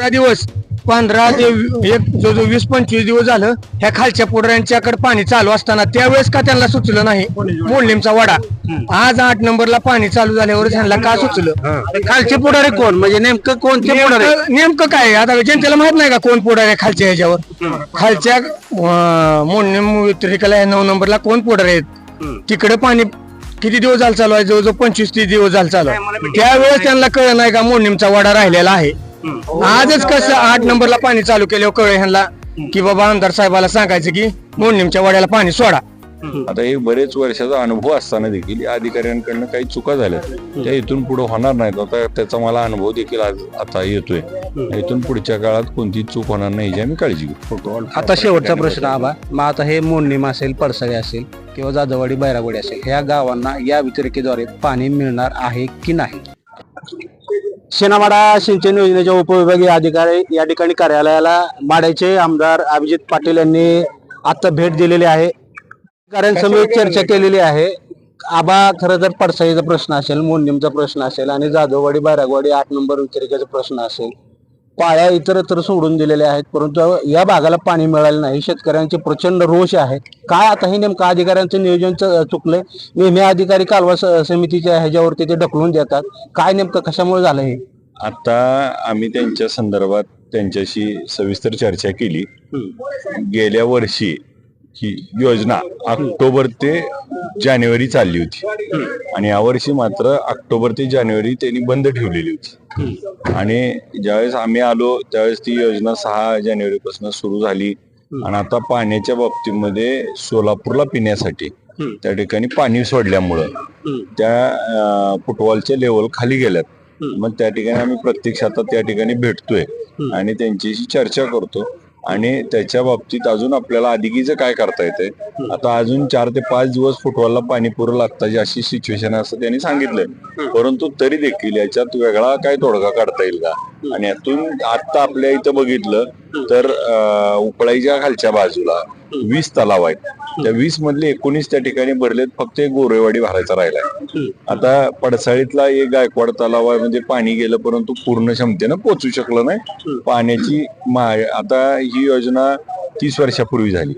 पंधरा दिवस पंधरा ते एक जो जो वीस पंचवीस दिवस झालं ह्या खालच्या पुढऱ्यांच्याकडे पाणी चालू असताना त्यावेळेस का त्यांना सुचलं नाही? मोडलीमचा वाडा. आज आठ नंबरला पाणी चालू झाल्यावर त्यांना का सुचलं? खालचे पुढारी कोण? म्हणजे नेमकं कोणते पुढारी? नेमकं काय? आता जनतेला माहीत नाही का कोण पुढार आहे खालच्या ह्याच्यावर? खालच्या मोडणीम व्यतिरिकला नऊ नंबरला कोण पुढार आहेत? तिकडे पाणी किती दिवस झालं चालू आहे? जवळजवळ पंचवीस तीस दिवस झालं चालू आहे. त्यावेळेस त्यांना कळ नाही का मोडणीमचा वाडा राहिलेला आहे? आजच कसं आठ नंबरला पाणी चालू केल्यावर कळ ह्यांना की बाबा आमदार साहेबाला सांगायचं की मोडणीमच्या वाड्याला पाणी सोडा. आता हे बरेच वर्षाचा अनुभव असताना देखील या अधिकाऱ्यांकडनं काही चुका झाल्या त्या इथून पुढे होणार नाहीत. आता त्याचा मला अनुभव देखील आज आता येतोय. इथून पुढच्या काळात कोणती चूक होणार नाही याची आम्ही काळजी घेऊ. आता शेवटचा प्रश्न आबा मग आता हे मोडणीम असेल पडसळी असेल किंवा जाधववाडी बैरागवाडी असेल ह्या गावांना या वितरिकेद्वारे पाणी मिळणार आहे की नाही? शेनामाडा सिंचन योजनेच्या उपविभागीय अधिकारी या ठिकाणी कार्यालयाला माड्याचे आमदार अभिजित पाटील यांनी आता भेट दिलेली आहे. अधिकाऱ्यांसमोर चर्चा केलेली आहे. आबा खरं तर पडसाळीचा प्रश्न असेल मोडणीमचा प्रश्न असेल आणि जाधववाडी बैरागवाडी आठ नंबर वितरिकेचा प्रश्न असेल. पाळ्या इतरत्र सोडून दिलेल्या आहेत परंतु या भागाला पाणी मिळालं नाही. शेतकऱ्यांचे प्रचंड रोष आहे. काय आता हे नेमकं अधिकाऱ्यांचं नियोजन चुकलंय? नेहमी अधिकारी कालवा समितीच्या ह्याच्यावरती ते ढकलून देतात. काय नेमकं कशामुळे झालं हे? आता आम्ही त्यांच्या संदर्भात त्यांच्याशी सविस्तर चर्चा केली. गेल्या वर्षी ही योजना ऑक्टोबर ते जानेवारी चालली होती. आणि यावर्षी मात्र ऑक्टोबर ते जानेवारी त्यांनी बंद ठेवलेली होती. आणि ज्यावेळेस आम्ही आलो त्यावेळेस ती योजना सहा जानेवारी पासून सुरू झाली. आणि आता पाण्याच्या बाबतीमध्ये सोलापूरला पिण्यासाठी त्या ठिकाणी पाणी सोडल्यामुळं त्या फुटबॉलच्या लेवल खाली गेल्यात. मग त्या ठिकाणी आम्ही प्रत्यक्ष आता त्या ठिकाणी भेटतोय. आणि त्यांच्याशी चर्चा करतो. आणि त्याच्या बाबतीत अजून आपल्याला अधिकीचं काय करता येते आता अजून चार ते पाच दिवस फुटबॉलला पाणी पुरं लागतं अशी सिच्युएशन असं त्यांनी सांगितलंय. परंतु तरी देखील याच्यात वेगळा काय तोडगा काढता येईल का? आणि यातून आता आपल्या इथं बघितलं तर उपळाईच्या खालच्या बाजूला वीस तलाव आहेत. त्या वीस मधले एकोणीस त्या ठिकाणी भरलेत फक्त एक गोरेवाडी भरायचा राहिलाय. आता पडसाळीतला एक गायकवाड तलाव आहे म्हणजे पाणी गेलं परंतु पूर्ण क्षमतेनं पोचू शकलं नाही. पाण्याची मा- आता ही योजना तीस वर्षापूर्वी झाली.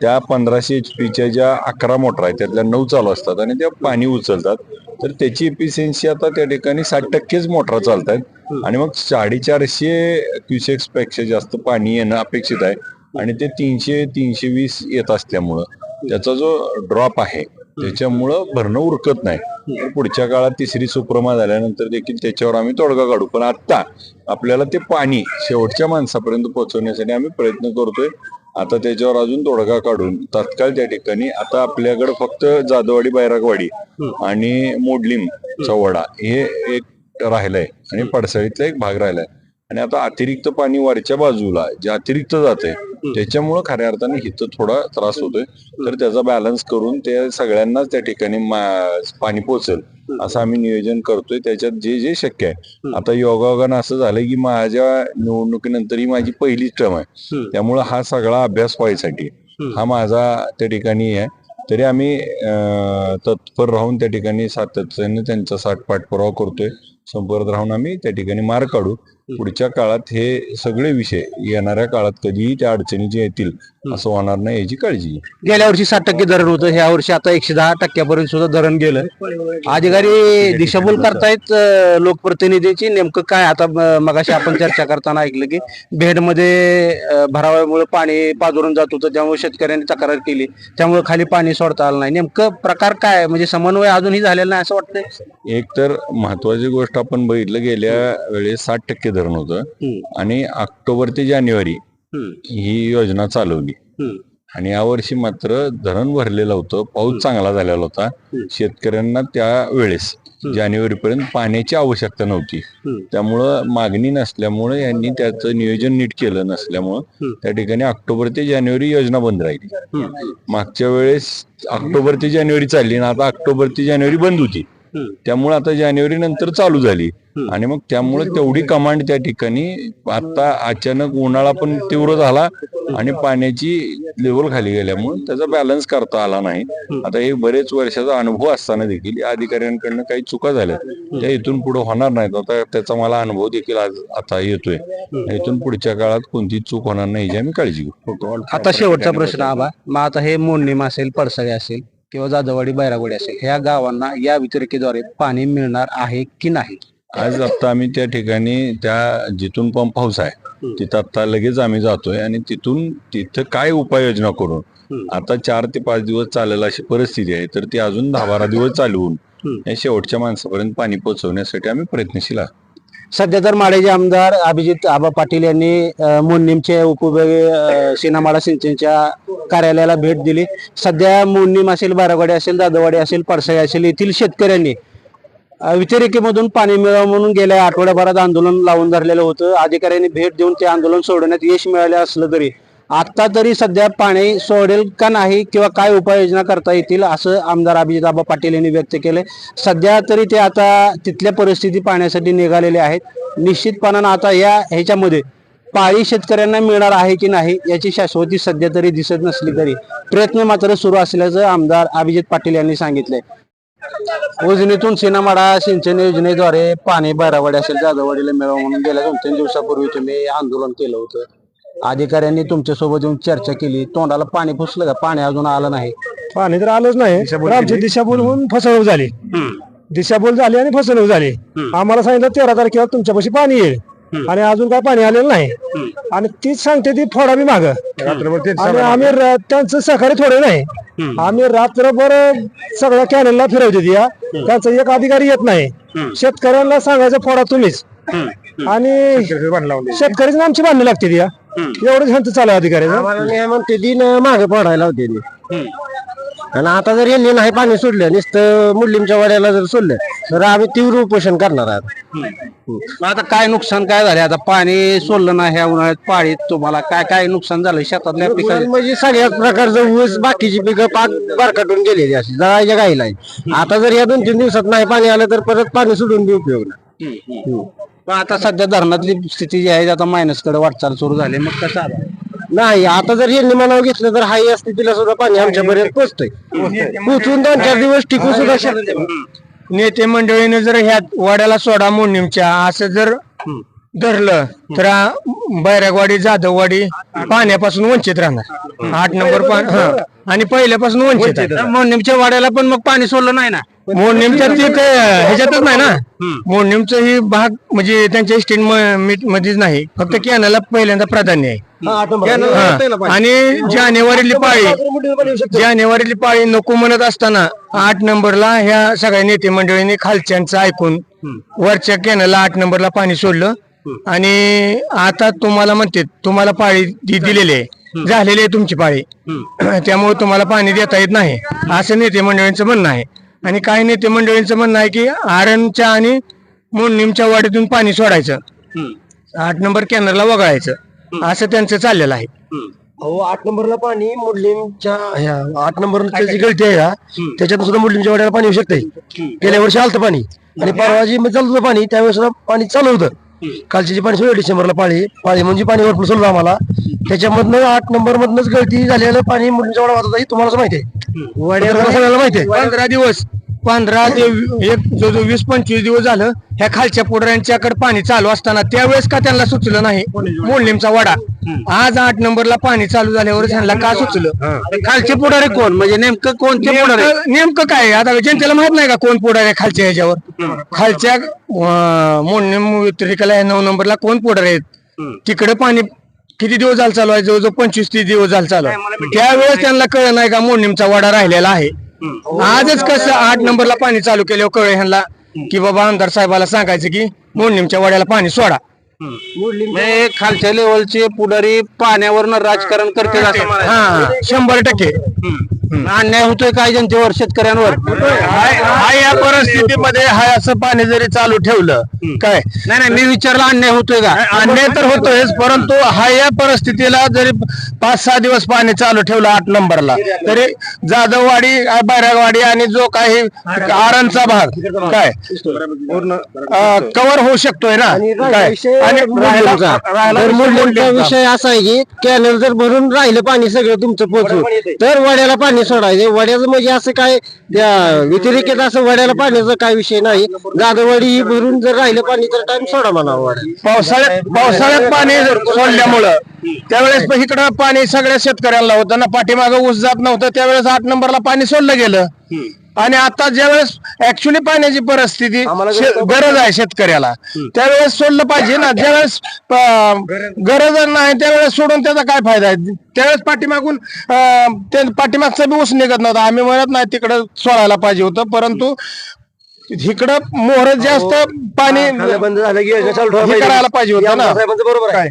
त्या पंधराशे एच पीच्या ज्या अकरा मोटर आहेत त्यातल्या नऊ चालू असतात आणि त्या पाणी उचलतात. तर त्याची एफिशियन्सी आता त्या ठिकाणी साठ टक्केच मोटर चालत आहेत आणि मग साडेचारशे क्युसेक्सपेक्षा जास्त पाणी येणं अपेक्षित आहे. आणि ते तीनशे तीनशे वीस येत असल्यामुळं त्याचा जो ड्रॉप आहे त्याच्यामुळं भरणं उरकत नाही. पुढच्या काळात तिसरी सुप्रमा झाल्यानंतर देखील त्याच्यावर आम्ही तोडगा काढू. पण आता आपल्याला ते पाणी शेवटच्या माणसापर्यंत पोहोचवण्यासाठी आम्ही प्रयत्न करतोय. आता त्याच्यावर अजून तोडगा काढून तात्काळ त्या ठिकाणी आता आपल्याकडे फक्त जाधववाडी बैरागवाडी आणि मोडलीम चवडा हे एक राहिलंय आणि पडसाळीतला एक भाग राहिलाय. आणि आता अतिरिक्त पाणी वरच्या बाजूला जे अतिरिक्त जाते त्याच्यामुळं खऱ्या अर्थाने इथं थोडा त्रास होतोय. तर त्याचा बॅलन्स करून ते सगळ्यांनाच त्या ठिकाणी पाणी पोचेल असं आम्ही नियोजन करतोय. त्याच्यात जे जे शक्य आहे. आता योगायोगानं असं झालंय की माझ्या निवडणुकीनंतर ही माझी पहिलीच टर्म आहे. त्यामुळं हा सगळा अभ्यास व्हायसाठी हा माझा त्या ठिकाणी आहे. तरी आम्ही तत्पर राहून त्या ठिकाणी सातत्याने त्यांचा साठ पाठपुरावा करतोय. संपर्क राहून आम्ही त्या ठिकाणी मार्ग काढू. पुढच्या काळात हे सगळे विषय येणाऱ्या काळात कधीही त्या अडचणी जे येतील असं होणार नाही याची काळजी. गेल्या वर्षी साठ टक्के धरण होतं ह्या वर्षी आता एकशे दहा टक्क्यापर्यंत सुद्धा धरण गेलं. अधिकारी दिशाभूल करतायत लोकप्रतिनिधीची. नेमकं काय आता मगाशी आपण चर्चा करताना ऐकलं की बेडमध्ये अं, भराव्यामुळे पाणी पाजरून जात होतं त्यामुळे शेतकऱ्यांनी तक्रार केली. त्यामुळे खाली पाणी सोडता आलं नाही. नेमकं प्रकार काय? म्हणजे समन्वय अजूनही झालेला नाही असं वाटतंय? एक तर महत्वाची गोष्ट आपण बघितलं गेल्या वेळेस साठ टक्के धरण होतं. आणि ऑक्टोबर ते जानेवारी ही योजना चालवली. आणि यावर्षी मात्र धरण भरलेलं होतं. पाऊस चांगला झालेला होता. शेतकऱ्यांना त्या वेळेस जानेवारी पर्यंत पाण्याची आवश्यकता नव्हती. त्यामुळं मागणी नसल्यामुळे यांनी त्याचं नियोजन नीट केलं नसल्यामुळं त्या ठिकाणी ऑक्टोबर ते जानेवारी योजना बंद राहिली. मागच्या वेळेस ऑक्टोबर ते जानेवारी चालली आणि आता ऑक्टोबर ते जानेवारी बंद होती. त्यामुळे आता जानेवारी नंतर चालू झाली. आणि मग त्यामुळे तेवढी कमांड त्या ठिकाणी आता अचानक उन्हाळा पण तीव्र झाला आणि पाण्याची लेवल खाली गेल्यामुळे त्याचा बॅलन्स करता आला नाही. आता हे बरेच वर्षाचा अनुभव असताना देखील या अधिकाऱ्यांकडनं काही चुका झाल्या. त्या इथून पुढे होणार नाहीत. आता त्याचा मला अनुभव देखील आज आता येतोय. इथून पुढच्या काळात कोणती चूक होणार नाही याची आम्ही काळजी घेऊ. आता शेवटचा प्रश्न आबा. मग आता हे मोडणीम असेल पडसळे असेल. किंवा जाधववाडी बैरागवाडी असेल ह्या गावांना या वितरिकेद्वारे पाणी मिळणार आहे की नाही? आज आता आम्ही त्या ठिकाणी त्या जिथून पंप हाऊस आहे तिथं आता लगेच आम्ही जातोय आणि तिथून तिथं काय उपाययोजना करून आता चार ते पाच दिवस चालेल अशी परिस्थिती आहे तर ती अजून दहा बारा दिवस चालवून या शेवटच्या माणसापर्यंत पाणी पोहोचवण्यासाठी आम्ही प्रयत्नशील आहोत. सध्या तर माळेचे आमदार अभिजित आबा पाटील यांनी अ, उपविभागीय अ, सिंचनच्या कार्यालयाला भेट दिली. सध्या मोन्नीम असेल बारावाडी असेल दादवाडी असेल पडसाई असेल येथील शेतकऱ्यांनी वितरिकेमधून पाणी मिळावं म्हणून गेल्या आठवड्याभरात आंदोलन लावून धरलेलं होतं. अधिकाऱ्यांनी भेट देऊन ते आंदोलन सोडवण्यात यश मिळाले असलं तरी. आता तरी सध्या पाणी सोडेल का नाही किंवा काय उपाययोजना करता येतील असं आमदार अभिजिताबा पाटील यांनी व्यक्त केले सध्या तरी ते आता तिथल्या परिस्थिती पाहण्यासाठी निघालेले आहेत. निश्चितपणानं आता या ह्याच्यामध्ये पाळी शेतकऱ्यांना मिळणार आहे की नाही याची शाश्वती सध्या तरी दिसत नसली तरी प्रयत्न मात्र सुरू असल्याचं आमदार अभिजित पाटील यांनी सांगितलंय. योजनेतून सिनामाडा सिंचन योजनेद्वारे पाणी बारावाडी असेल जाधववाडीला मिळावं म्हणून गेल्या दोन तीन दिवसापूर्वी तुम्ही आंदोलन केलं होतं. अधिकाऱ्यांनी तुमच्यासोबत येऊन चर्चा केली. तोंडाला पाणी पुसलं का? पाणी अजून आलं नाही. पाणी तर आलंच नाही. तर आमची दिशाभूल होऊन फसवणूक झाली. दिशाभूल झाली आणि फसवणूक झाली. आम्हाला सांगितलं तेरा तारखेला तुमच्यापाशी पाणी येईल. आणि अजून काय पाणी आलेलं नाही. आणि तीच सांगते ती फोडावी माग. आणि आम्ही र- त्यांचं सहकार्य थोडे नाही. आम्ही रात्रभर सगळ्या कॅनलला फिरवते या त्यांचा एक अधिकारी येत नाही. शेतकऱ्यांना सांगायचं फोडा तुम्हीच. आणि शेतकरीच आमची बांधणी लागते या एवढंच ह्यांचं चालू आहे अधिकाऱ्याचं म्हणते दिन मागे पडायला होते. आणि आता जर यांनी नाही पाणी सोडलं नुसतं मुलींच्या वाड्याला जर सोडलं तर आम्ही तीव्र उपोषण करणार आहोत. मग आता काय नुकसान काय झाले आता पाणी सोडलं नाही ह्या उन्हाळ्यात पाळीत तुम्हाला काय काय नुकसान झालं शेतातल्या पिकाचे म्हणजे सगळ्याच प्रकारचं ऊस बाकीची पिकं पाक बरकटून गेलेली अशी जळायच्या गाईला. आता जर या दोन तीन दिवसात नाही पाणी आलं तर परत पाणी सोडून बी उपयोग नाही. पण आता सध्या धरणातली स्थिती जी आहे आता मायनसकडे वाटचाल सुरू झाली. मग कसं आता? नाही आता जर यांनी मनावर घेतलं तर हाई असते तिला सुद्धा पाणी आमच्यापर्यंत पोहोचतंय पोहोचून दोन चार दिवस टिकू सुद्धा शकते नेते मंडळीने जर ह्या वाड्याला सोडा मोडणीमच्या असं जर धरलं तर बैरागवाडी जाधववाडी पाण्यापासून वंचित राहणार. आठ नंबर पान हा. आणि पहिल्यापासून वंचित आहे. मोडणीमच्या वाड्याला पण मग पाणी सोडलं नाही ना. मोडणीमच्या ते काय ह्याच्यातच नाही ना. मोडणीमचं ही भाग म्हणजे त्यांच्या स्टेट मध्येच नाही. फक्त कॅनलला पहिल्यांदा प्राधान्य आहे. हा. आणि जानेवारीतली पाळी जानेवारीतली पाळी नको म्हणत असताना आठ नंबरला ह्या सगळ्या नेते मंडळींनी खालच्यांचं ऐकून वरच्या कॅनलला आठ नंबरला पाणी सोडलं. आणि आता तुम्हाला म्हणते तुम्हाला पाळी दि- दिलेली आहे. झालेली आहे तुमची पाळी. त्यामुळे तुम्हाला पाणी देता येत नाही. असं नेते मंडळींचं म्हणणं आहे. आणि काही नेते मंडळींचं म्हणणं आहे की आरणच्या आणि मोडणीमच्या वाडीतून पाणी सोडायचं. आठ नंबर कॅनलला वगळायचं. असं त्यांचं चाललेलं आहे. अहो आठ नंबरला पाणी मुडलिमच्या ह्या आठ नंबरची जी गळती आहे का त्याच्यातून सुद्धा मुडलिमच्या वाड्याला पाणी येऊ शकतंय. गेल्या वर्षी आलतं पाणी. आणि परवा जी चालत होतं पाणी त्यावेळेस सुद्धा पाणी चालू होतं. कालची जी पाणी सोडलं डिसेंबरला पाळी. पाळी म्हणजे पाणी वरपूर सोडलं आम्हाला. त्याच्यामधनं आठ नंबर मधनच गळती झालेलं पाणी मुडलिमच्या वाडा वाहत होता हे तुम्हालाच माहिती आहे. वाड्याला सगळ्याला माहिती आहे. पंधरा दिवस. पंधरा ते एक जो जो वीस पंचवीस दिवस झालं ह्या खालच्या पुढऱ्यांच्याकडे पाणी चालू असताना त्यावेळेस का त्यांना सुचलं नाही? मोडलीमचा वाडा. आज आठ नंबरला पाणी चालू झाल्यावर ह्यांना का सुचलं? खालचे पुढारी कोण? म्हणजे नेमकं कोणते पुढारी? नेमकं काय? आता जनतेला माहीत नाही का कोण पुढारी आहे खालच्या ह्याच्यावर? खालच्या मोडणीम वितरिकाला ह्या नऊ नंबरला कोण पुढारी आहेत? तिकडे पाणी किती दिवस झालं चालू आहे? जवळजवळ पंचवीस तीस दिवस झालं चालू आहे. त्यावेळेस त्यांना कळलं नाही का मोडणीमचा वाडा राहिलेला आहे? आजच कसं आठ नंबरला पाणी चालू केल्यावर कळे ह्यांना की बाबा आमदार साहेबाला सांगायचं की मोडणीमच्या वाड्याला पाणी सोडा. म्हणजे खालच्या लेवलचे पुढारी पाण्यावरनं राजकारण करते. हा शंभर टक्के. अन्याय होतोय काय जनतेवर शेतकऱ्यांवर. हा या परिस्थितीमध्ये हा असं पाणी जरी चालू ठेवलं काय? नाही नाही मी विचारला अन्याय होतोय का? अन्याय तर होतोयच परंतु हा या परिस्थितीला जरी पाच सहा दिवस पाणी चालू ठेवलं आठ नंबरला तरी जाधववाडी बैरागवाडी आणि जो काही आरणचा भाग काय? कव्हर होऊ शकतोय ना? काय? आणि विषय असा आहे की कॅनल जर भरून राहिलं पाणी सगळं तुमचं पोचून तर वड्याला पाणी सोडायचे. वड्याचं म्हणजे असं काय त्या व्यतिरिक्त असं वड्याला पाण्याचा काय विषय नाही. जाधववाडी ही भरून जर राहिलं पाणी तर टाइम सोडा म्हणा वड्या पावसाळ्यात पावसाळ्यात पाणी सोडल्यामुळं त्यावेळेस पण इकडं पाणी सगळ्या शेतकऱ्यांना होतं. ना पाठीमागं ऊस जात नव्हतं त्यावेळेस आठ नंबरला पाणी सोडलं गेलं. आणि आता ज्यावेळेस ऍक्च्युली पाण्याची परिस्थिती शे- गरज आहे. शेतकऱ्याला. त्यावेळेस सोडलं पाहिजे ना. ज्यावेळेस प- गरज नाही त्यावेळेस सोडून त्याचा काय फायदा आहे? त्यावेळेस पाठीमागून अं, ते पाठीमागचा बी ऊस निघत नव्हता. आम्ही म्हणत नाही तिकडं सोडायला पाहिजे होतं परंतु इकडं मोहर जास्त पाणी बंद झालं की योजना चालू हे करायला पाहिजे होतं ना. साहेबांचं बरोबर आहे.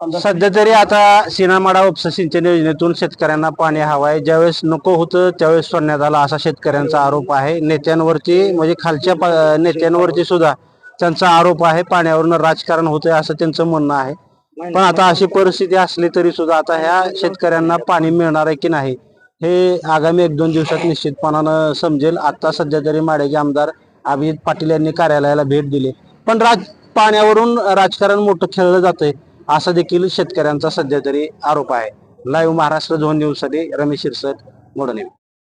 सध्या तरी आता सिनामाडा उपसा सिंचन योजनेतून शेतकऱ्यांना पाणी हवं आहे ज्यावेळेस नको होतं त्यावेळेस सोडण्यात आला असा शेतकऱ्यांचा आरोप आहे. नेत्यांवरती म्हणजे खालच्या नेत्यांवरती सुद्धा त्यांचा आरोप आहे. पाण्यावरून राजकारण होतंय असं त्यांचं म्हणणं आहे. पण आता अशी परिस्थिती असली तरी सुद्धा आता ह्या शेतकऱ्यांना पाणी मिळणार आहे की नाही हे आगामी एक दोन दिवसात निश्चितपणानं समजेल. आता सध्या तरी माड्याचे आमदार अभिजित पाटील यांनी कार्यालयाला भेट दिली. पण राज पाण्यावरून राजकारण मोठं खेळलं जातंय. असा देखील शेतकऱ्यांचा सध्या तरी आरोप आहे. लाईव्ह महाराष्ट्र दोन न्यूजसाठी रमेश शिरसट मोडणे